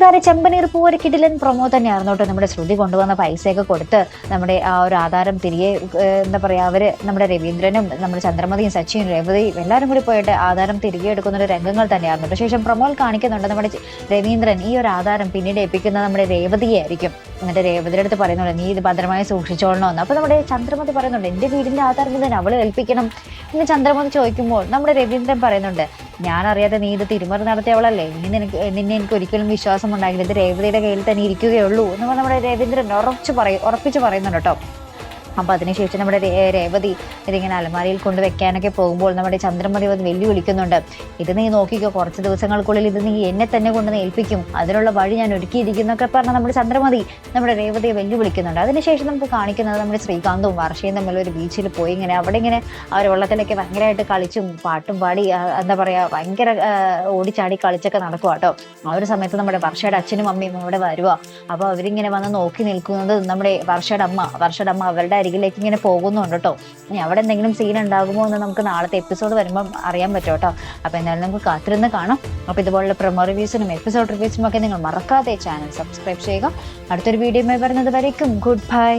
കാര്യം ചെമ്പനീർ പൂ ഒരു കിടിലൻ പ്രൊമോ തന്നെയായിരുന്നു കേട്ടോ നമ്മുടെ ശ്രുതി കൊണ്ടുവന്ന പൈസയൊക്കെ കൊടുത്ത് നമ്മുടെ ആ ഒരു ആധാരം തിരികെ എന്താ പറയാ അവർ നമ്മുടെ രവീന്ദ്രനും നമ്മുടെ ചന്ദ്രമതിയും സച്ചിനും രേവതിയും എല്ലാവരും കൂടി പോയിട്ട് ആധാരം തിരികെ എടുക്കുന്ന ഒരു രംഗങ്ങൾ തന്നെയായിരുന്നു. കേട്ടോ. ശേഷം പ്രൊമോയിൽ കാണിക്കുന്നുണ്ട് നമ്മുടെ രവീന്ദ്രൻ ഈ ഒരു ആധാരം പിന്നീട് ഏൽപ്പിക്കുന്നത് നമ്മുടെ രേവതിയെ ആയിരിക്കും എന്നിട്ട് രേവതിയുടെ അടുത്ത് പറയുന്നുണ്ട് നീ ഇത് ഭദ്രമായി സൂക്ഷിച്ചോളണമെന്ന് അപ്പൊ നമ്മുടെ ചന്ദ്രമതി പറയുന്നുണ്ട് എന്റെ വീടിന്റെ ആധാരം തന്നെ അവൾ ഏൽപ്പിക്കണം. എന്ന് ചന്ദ്രമതി ചോദിക്കുമ്പോൾ നമ്മുടെ രവീന്ദ്രൻ പറയുന്നുണ്ട് ഞാൻ അറിയാതെ നീ ഇത് തിരുമറി നടത്തിയവളല്ലേ? നീ നിനക്ക് നിന്നെ എനിക്ക് ഒരിക്കലും വിശ്വാസം ഉണ്ടാകില്ല ഇത് രേവതിയുടെ കയ്യിൽ തന്നെ ഇരിക്കുകയുള്ളൂ എന്ന് പറഞ്ഞാൽ നമ്മുടെ രവീന്ദ്രൻ ഉറച്ചു പറയും ഉറപ്പിച്ച് പറയുന്നുണ്ട് കേട്ടോ. അപ്പൊ അതിനുശേഷം നമ്മുടെ രേവതി ഇതിങ്ങനെ അലമാരിയിൽ കൊണ്ട് വെക്കാനൊക്കെ പോകുമ്പോൾ നമ്മുടെ ചന്ദ്രമതി അത് വെല്ലുവിളിക്കുന്നുണ്ട്. ഇത് നീ നോക്കിക്കോ കുറച്ച് ദിവസങ്ങൾക്കുള്ളിൽ ഇത് നീ എന്നെ തന്നെ കൊണ്ട് ഏൽപ്പിക്കും. അതിനുള്ള വഴി ഞാൻ ഒരുക്കിയിരിക്കുന്നൊക്കെ പറഞ്ഞ് നമ്മുടെ ചന്ദ്രമതി നമ്മുടെ രേവതിയെ വെല്ലുവിളിക്കുന്നുണ്ട്. അതിനുശേഷം നമുക്ക് കാണിക്കുന്നത് നമ്മുടെ ശ്രീകാന്തും വർഷയും തമ്മിൽ ഒരു ബീച്ചിൽ പോയി ഇങ്ങനെ അവിടെ ഇങ്ങനെ അവർ വെള്ളത്തിലൊക്കെ ഭയങ്കരമായിട്ട് കളിച്ചും പാട്ടും പാടി എന്താ പറയുക ഭയങ്കര ഓടിച്ചാടി കളിച്ചൊക്കെ നടക്കുക കേട്ടോ ആ ഒരു സമയത്ത് നമ്മുടെ വർഷയുടെ അച്ഛനും അമ്മയും അവിടെ വരുക അപ്പോൾ അവരിങ്ങനെ വന്ന് നോക്കി നിൽക്കുന്നത് നമ്മുടെ വർഷയുടെ അമ്മ വർഷയുടെ അമ്മ അവരുടെ അരികിലേക്ക് ഇങ്ങനെ പോകുന്നുണ്ട് കേട്ടോ ഇനി അവിടെ എന്തെങ്കിലും സീൻ ഉണ്ടാകുമോ എന്ന് നമുക്ക് നാളത്തെ എപ്പിസോഡ് വരുമ്പോൾ അറിയാൻ പറ്റും കേട്ടോ അപ്പൊ എന്തായാലും നമുക്ക് കാത്തിരുന്ന് കാണാം. അപ്പോൾ ഇതുപോലുള്ള പ്രൊമോ റിവ്യൂസിനും എപ്പിസോഡ് റിവ്യൂസിനും ഒക്കെ നിങ്ങൾ മറക്കാതെ ചാനൽ സബ്സ്ക്രൈബ് ചെയ്യുക. അടുത്തൊരു വീഡിയോ വരുന്നത് വരയ്ക്കും ഗുഡ് ബൈ